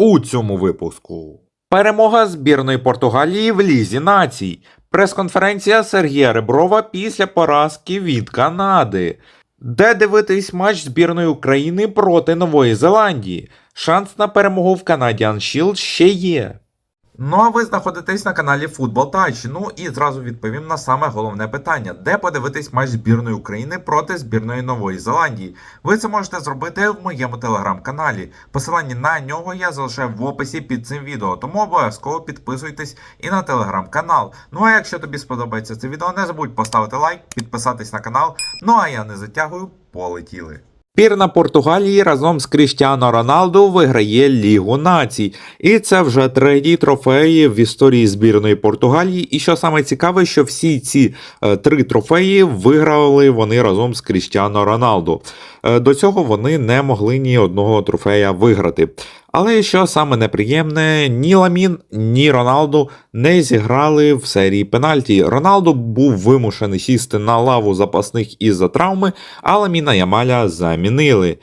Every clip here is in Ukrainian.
у цьому випуску. Перемога збірної Португалії в Лізі націй. Прес-конференція Сергія Реброва після поразки від Канади. Де дивитись матч збірної України проти Нової Зеландії? Шанс на перемогу в Canadian Shield ще є. Ну а ви знаходитесь на каналі Футбол Тач. Ну і зразу відповім на саме головне питання: де подивитись матч збірної України проти збірної Нової Зеландії? Ви це можете зробити в моєму телеграм-каналі. Посилання на нього я залишаю в описі під цим відео, тому обов'язково підписуйтесь і на телеграм-канал. Ну а якщо тобі сподобається це відео, не забудь поставити лайк, підписатись на канал. Ну а я не затягую, полетіли. Збірна Португалії разом з Кріштіано Роналду виграє Лігу націй. І це вже третій трофеї в історії збірної Португалії. І що саме цікаве, що всі ці е, три трофеї виграли вони разом з Кріштіано Роналду. Е, до цього вони не могли ні одного трофея виграти. Але що саме неприємне, ні Ламін, ні Роналду не зіграли в серії пенальті. Роналду був вимушений сісти на лаву запасних із-за травми, а Ламіна Ямаля замінили.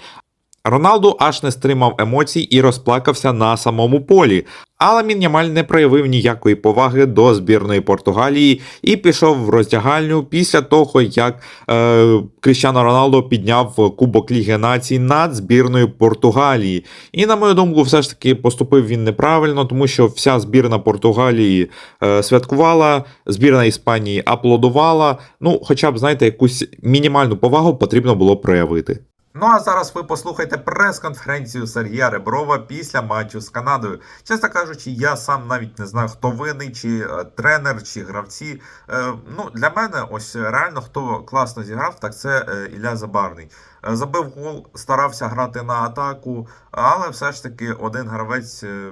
Роналду аж не стримав емоцій і розплакався на самому полі. Але Мін'ямаль не проявив ніякої поваги до збірної Португалії і пішов в роздягальню після того, як е, Кріщано Роналдо підняв Кубок Ліги Націй над збірною Португалії. І, на мою думку, все ж таки поступив він неправильно, тому що вся збірна Португалії е, святкувала, збірна Іспанії аплодувала. Ну, хоча б, знаєте, якусь мінімальну повагу потрібно було проявити. Ну а зараз ви послухайте прес-конференцію Сергія Реброва після матчу з Канадою. Чесно кажучи, я сам навіть не знаю, хто винний, чи е, тренер, чи гравці. Е, ну, для мене, ось реально, хто класно зіграв, так це е, Ілля Забарний. Е, забив гол, старався грати на атаку, але все ж таки один гравець. е,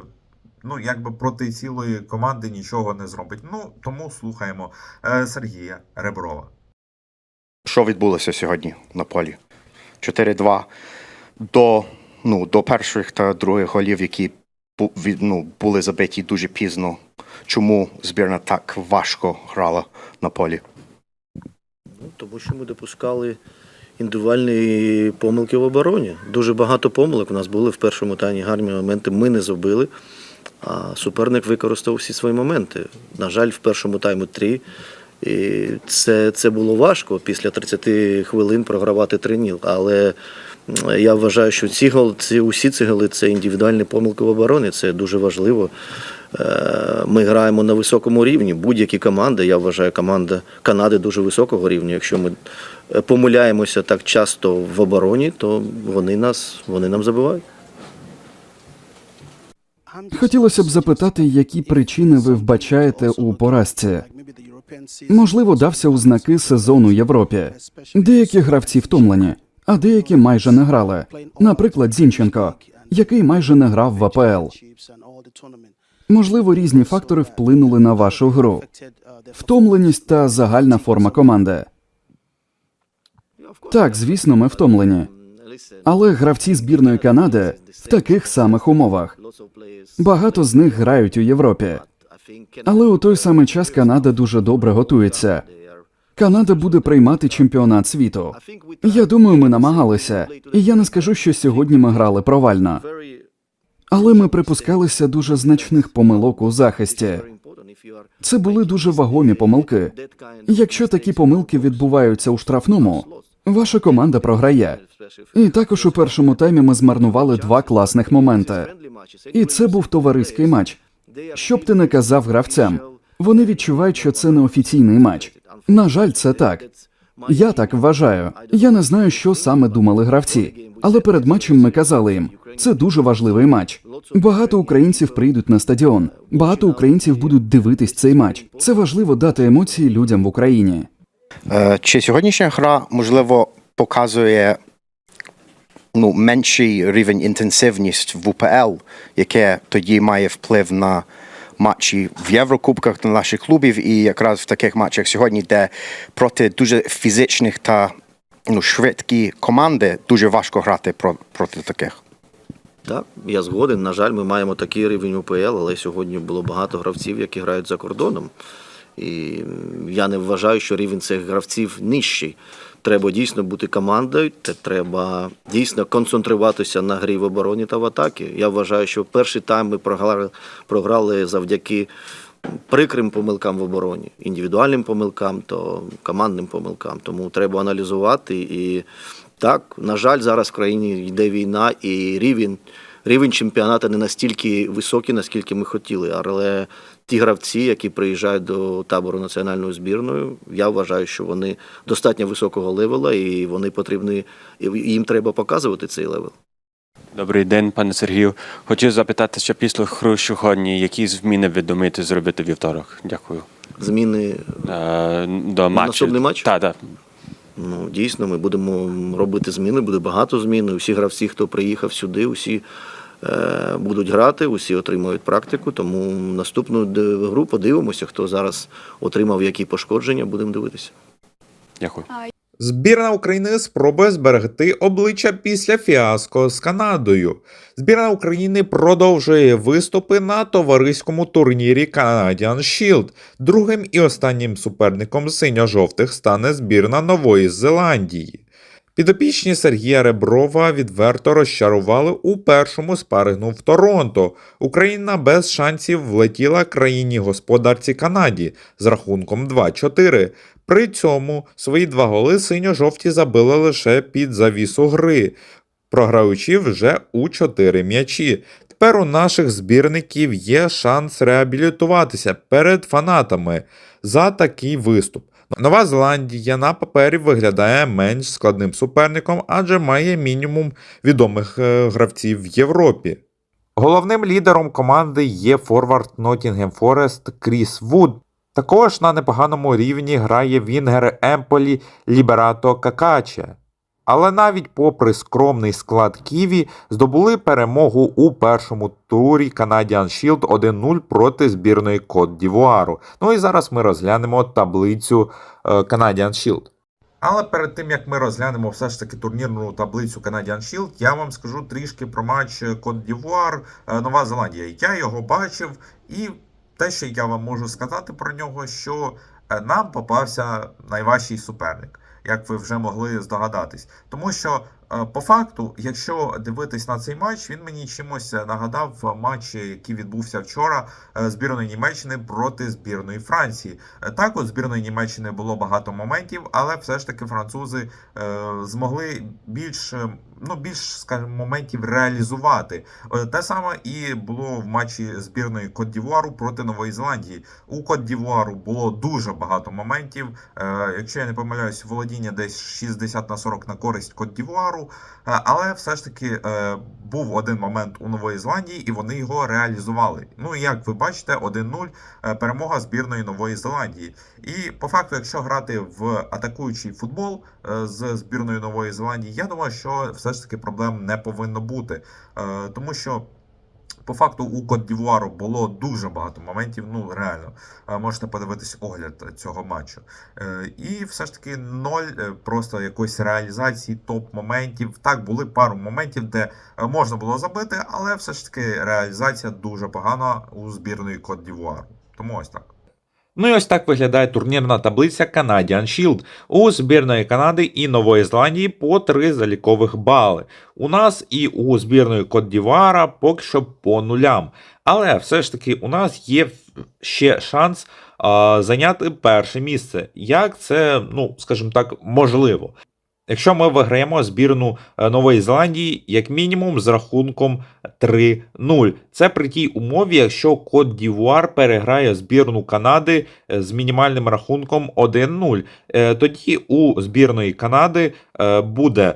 Ну, якби проти цілої команди нічого не зробить. Ну, тому слухаємо е, Сергія Реброва. Що відбулося сьогодні на полі? 4-2 до, ну, до перших та других голів, які ну, були забиті дуже пізно. Чому збірна так важко грала на полі? Ну, тому що ми допускали індивідуальні помилки в обороні. Дуже багато помилок у нас були в першому тайні гарні моменти. Ми не забили, а суперник використав всі свої моменти. На жаль, в першому тайму три. І це, це було важко після 30 хвилин програвати 3-0. Але я вважаю, що ці гол, ці, усі ці голи це індивідуальні помилки в обороні. Це дуже важливо. Е, Ми граємо на високому рівні. Будь-які команди, я вважаю, команда Канади дуже високого рівня. Якщо ми е, помиляємося так часто в обороні, то вони нас вони нам забивають. Хотілося б запитати, які причини ви вбачаєте у поразці. Можливо, дався у знаки сезону Європі. Деякі гравці втомлені, а деякі майже не грали. Наприклад, Зінченко, який майже не грав в АПЛ. Можливо, різні фактори вплинули на вашу гру. Втомленість та загальна форма команди. Так, звісно, ми втомлені. Але гравці збірної Канади в таких самих умовах. Багато з них грають у Європі. Але у той самий час Канада дуже добре готується. Канада буде приймати чемпіонат світу. Я думаю, ми намагалися, і я не скажу, що сьогодні ми грали провально. Але ми припускалися дуже значних помилок у захисті. Це були дуже вагомі помилки. Якщо такі помилки відбуваються у штрафному, ваша команда програє. І також у першому таймі ми змарнували два класних моменти. І це був товариський матч. Що б ти не казав гравцям, вони відчувають, що це не офіційний матч. На жаль, це так. Я так вважаю. Я не знаю, що саме думали гравці, але перед матчем ми казали їм, це дуже важливий матч. Багато українців прийдуть на стадіон. Багато українців будуть дивитись цей матч. Це важливо дати емоції людям в Україні. Е, Чи сьогоднішня гра, можливо, показує ну, менший рівень інтенсивність в УПЛ, яке тоді має вплив на матчі в Єврокубках на наших клубів, і якраз в таких матчах сьогодні, де проти дуже фізичних та ну, швидкі команди дуже важко грати про, проти таких. Так, я згоден. На жаль, ми маємо такий рівень УПЛ, але сьогодні було багато гравців, які грають за кордоном. І я не вважаю, що рівень цих гравців нижчий. Треба дійсно бути командою, те треба дійсно концентруватися на грі в обороні та в атакі. Я вважаю, що перший тайм ми програли, програли завдяки прикрим помилкам в обороні, індивідуальним помилкам, то командним помилкам. Тому треба аналізувати. І так, на жаль, зараз в країні йде війна, і рівень, рівень чемпіонату не настільки високий, наскільки ми хотіли. Але ті гравці, які приїжджають до табору національною збірною, я вважаю, що вони достатньо високого левела, і вони потрібні, і їм треба показувати цей левел. Добрий день, пане Сергію. Хочу запитати, що після сьогодні, які зміни ви думаєте зробити вівторок? Дякую. Зміни Е, до матчу. наступний матч? Так, так. Ну, дійсно, ми будемо робити зміни, буде багато змін. Усі гравці, хто приїхав сюди, усі будуть грати, усі отримують практику. Тому наступну гру подивимося, хто зараз отримав які пошкодження, будемо дивитися. Дякую. Збірна України спробує зберегти обличчя після фіаско з Канадою. Збірна України продовжує виступи на товариському турнірі Canadian Shield. Другим і останнім суперником синьо-жовтих стане збірна Нової Зеландії. Підопічні Сергія Реброва відверто розчарували у першому спарингу в Торонто. Україна без шансів влетіла країні господарці Канаді з рахунком 2-4. При цьому свої два голи синьо-жовті забили лише під завісу гри, програючи вже у 4 м'ячі. Тепер у наших збірників є шанс реабілітуватися перед фанатами за такий виступ. Нова Зеландія на папері виглядає менш складним суперником, адже має мінімум відомих е, гравців в Європі. Головним лідером команди є форвард Nottingham Forest Кріс Вуд. Також на непоганому рівні грає Вінгер Емполі Ліберато Какаче. Але навіть попри скромний склад Ківі здобули перемогу у першому турі Canadian Shield 1-0 проти збірної Кот Дівуару. Ну і зараз ми розглянемо таблицю е, Canadian Shield. Але перед тим як ми розглянемо все ж таки турнірну таблицю Canadian Shield, я вам скажу трішки про матч Кот Дівуар Нова Зеландія. Я його бачив, і те, що я вам можу сказати про нього, що е, нам попався найважчий суперник, як ви вже могли здогадатись. Тому що е, по факту, якщо дивитись на цей матч, він мені чимось нагадав матч, який відбувся вчора е, збірної Німеччини проти збірної Франції. Е, Так, у збірної Німеччини було багато моментів, але все ж таки французи е, змогли більш, е, ну, більш, скажімо, моментів реалізувати. Е, Те саме і було в матчі збірної Кот Дівуару проти Нової Зеландії. У Кот Дівуару було дуже багато моментів. Е, Якщо я не помиляюсь, володіння десь 60 на 40 на користь Кот Дівуару. Е, Але все ж таки був один момент у Нової Зеландії, і вони його реалізували. Ну і як ви бачите, 1-0 е, перемога збірної Нової Зеландії. І по факту, якщо грати в атакуючий футбол з збірною Нової Зеландії, я думаю, що все ж таки проблем не повинно бути. Е, Тому що. По факту у Кот Дівуару було дуже багато моментів. Ну реально Е, можете подивитись огляд цього матчу. Е, І все ж таки ноль просто якоїсь реалізації топ-моментів. Так, були пару моментів, де можна було забити, але все ж таки реалізація дуже погана у збірної Кот Дівуару. Тому ось так. Ну і ось так виглядає турнірна таблиця Canadian Shield. У збірної Канади і Нової Зеландії по три залікових бали. У нас і у збірної Кот Дівуара поки що по нулям. Але все ж таки у нас є ще шанс а, зайняти перше місце. Як це, ну скажімо так, можливо? Якщо ми виграємо збірну е, Нової Зеландії, як мінімум з рахунком 3-0. Це при тій умові, якщо Кот Дівуар переграє збірну Канади е, з мінімальним рахунком 1-0. Е, Тоді у збірної Канади буде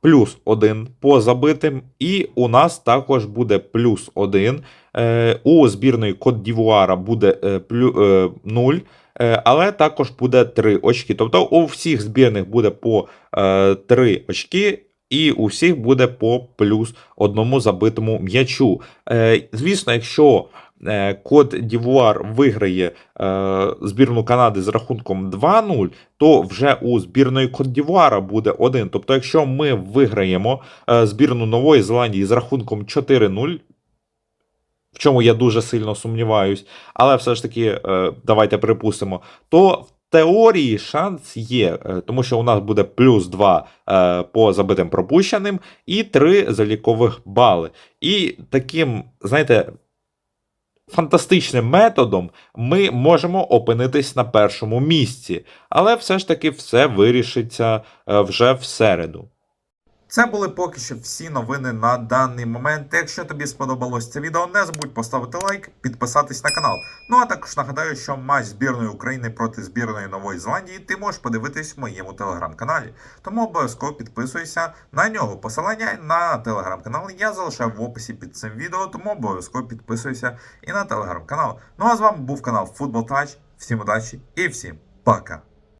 плюс 1 по забитим, і у нас також буде плюс 1. Е, У збірної Кот Дівуара буде е, плю- е, 0. Е, Але також буде 3 очки. Тобто у всіх збірних буде по е, 3 очки, і у всіх буде по плюс одному забитому м'ячу. Е, Звісно, якщо е, Кот Дівуар виграє е, збірну Канади з рахунком 2-0, то вже у збірної Кот Дівуара буде 1. Тобто, якщо ми виграємо е, збірну Нової Зеландії з рахунком 4-0, в чому я дуже сильно сумніваюсь, але все ж таки, е, давайте припустимо, то в теорії шанс є, е, тому що у нас буде плюс 2 е, по забитим пропущеним і 3 залікових бали. І таким, знаєте, фантастичним методом ми можемо опинитись на першому місці, але все ж таки все вирішиться вже в середу. Це були поки що всі новини на даний момент. Якщо тобі сподобалось це відео, не забудь поставити лайк, підписатись на канал. Ну а також нагадаю, що матч збірної України проти збірної Нової Зеландії ти можеш подивитись в моєму телеграм-каналі. Тому обов'язково підписуйся на нього. Посилання на телеграм-канал я залишаю в описі під цим відео, тому обов'язково підписуйся і на телеграм-канал. Ну а з вами був канал Футбол Тач. Всім удачі і всім пока!